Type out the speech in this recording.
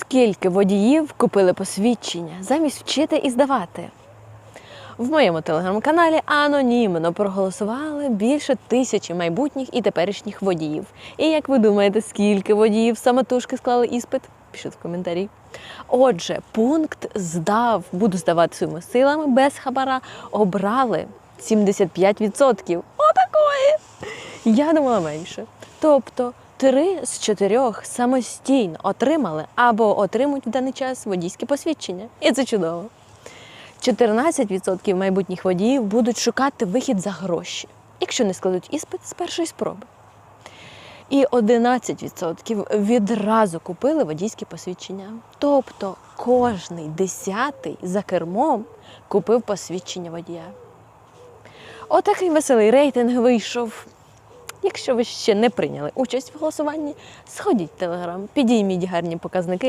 Скільки водіїв купили посвідчення замість вчити і здавати? В моєму телеграм-каналі анонімно проголосували більше тисячі майбутніх і теперішніх водіїв. І як ви думаєте, скільки водіїв самотужки склали іспит? Пишіть в коментарі. Отже, пункт здав, буду здавати своїми силами без хабара, обрали 75%. Отакої! Я думала менше. Тобто три з чотирьох самостійно отримали або отримують в даний час водійське посвідчення. І це чудово. 14% майбутніх водіїв будуть шукати вихід за гроші, якщо не складуть іспит з першої спроби. І 11% відразу купили водійське посвідчення. Тобто кожний десятий за кермом купив посвідчення водія. Отакий веселий рейтинг вийшов. Якщо ви ще не прийняли участь в голосуванні, сходіть в телеграм, підійміть гарні показники